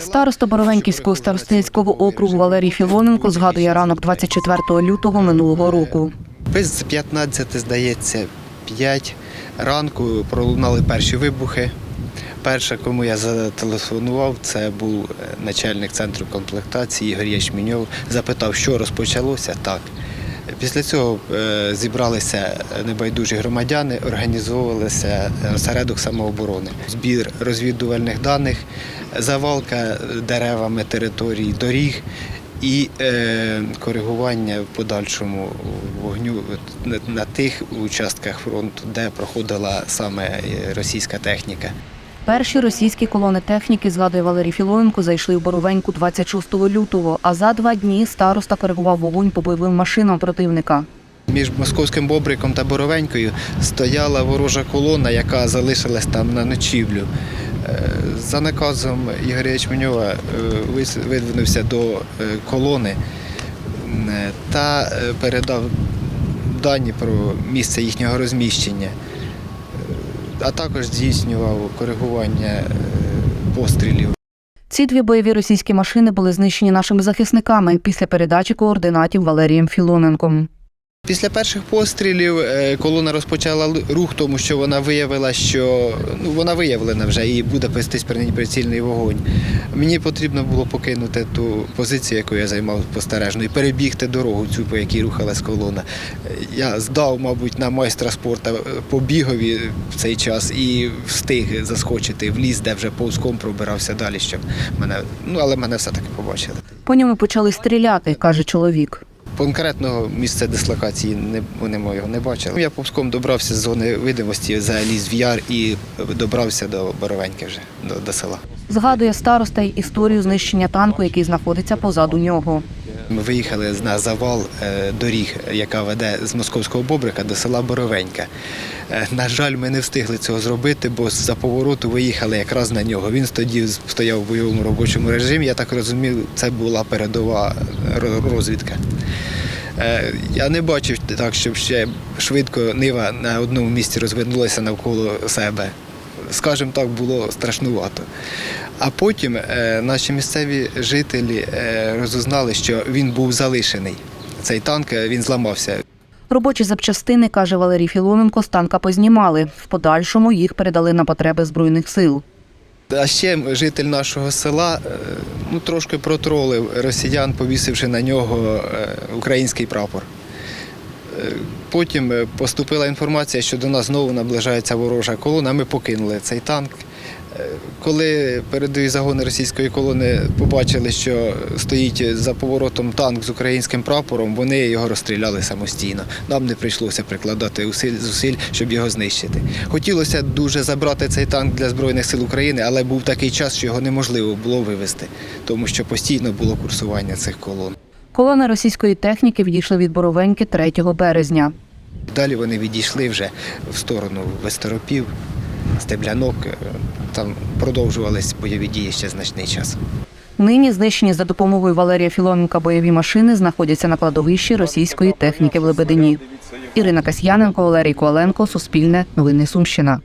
Староста Боровенківського старостинського округу Валерій Філоненко згадує ранок 24 лютого минулого року. Без 15, здається, 5 ранку пролунали перші вибухи. Перше, кому я зателефонував, це був е, начальник центру комплектації Ігор Ячменьов. Запитав, що розпочалося. Так. Після цього е, зібралися небайдужі громадяни, організовувалися осередок самооборони, збір розвідувальних даних, завалка деревами територій доріг і е, коригування в подальшому вогню на, тих участках фронту, де проходила саме е, російська техніка. Перші російські колони техніки, згадує Валерій Філоненко, зайшли в Боровеньку 26 лютого, а за два дні староста коригував вогонь по бойовим машинам противника. Між московським бобриком та Боровенькою стояла ворожа колона, яка залишилась там на ночівлю. Е, За наказом Ігоря Ячменьова е, видвинувся до е, колони та передав дані про місце їхнього розміщення, а також здійснював коригування е, пострілів. Ці дві бойові російські машини були знищені нашими захисниками після передачі координатів Валерієм Філоненком. Після перших пострілів е, колона розпочала рух, тому що вона виявила, що ну вона виявлена вже і буде вестись прицільний вогонь. Мені потрібно було покинути ту позицію, яку я займав спостережно, і перебігти дорогу, цю по якій рухалась колона. Я здав, мабуть, на майстра спорту е, по бігові в цей час і встиг заскочити в ліс, де вже повзком пробирався далі, щоб мене. Ну але мене все-таки побачили. По ньому почали стріляти, каже чоловік. Конкретного місця дислокації не вони його не бачили. Я повзком добрався з зони видимості, заліз в яр і добрався до Боровеньки вже до, до села. Згадує староста й історію знищення танку, який знаходиться позаду нього. Ми виїхали на завал е, доріг, яка веде з московського бобрика до села Боровенька. Е, На жаль, ми не встигли цього зробити, бо за повороту виїхали якраз на нього. Він тоді стояв в бойовому робочому режимі. Я так розумів, це була передова розвідка. Е, Я не бачив так, щоб ще швидко нива на одному місці розвернулася навколо себе. Скажімо так, було страшнувато. А потім е, наші місцеві жителі е, розузнали, що він був залишений. Цей танк е, він зламався. Робочі запчастини, каже Валерій Філоненко, з танка познімали. В подальшому їх передали на потреби збройних сил. А ще житель нашого села ну, трошки протролив росіян, повісивши на нього український прапор. Потім е, поступила інформація, що до нас знову наближається ворожа колона. Ми покинули цей танк. Е, Коли передові загони російської колони побачили, що стоїть за поворотом танк з українським прапором, вони його розстріляли самостійно. Нам не прийшлося прикладати усиль- зусиль, щоб його знищити. Хотілося дуже забрати цей танк для Збройних сил України, але був такий час, що його неможливо було вивезти, тому що постійно було курсування цих колон. Колони російської техніки відійшли від Боровеньки 3 березня. Далі вони відійшли вже в сторону Вестеропів, Стеблянок. Там продовжувались бойові дії ще значний час. Нині знищені за допомогою Валерія Філоненка бойові машини знаходяться на кладовищі російської техніки в Лебедині. Ірина Касьяненко, Валерій Коаленко, Суспільне, Новини Сумщина.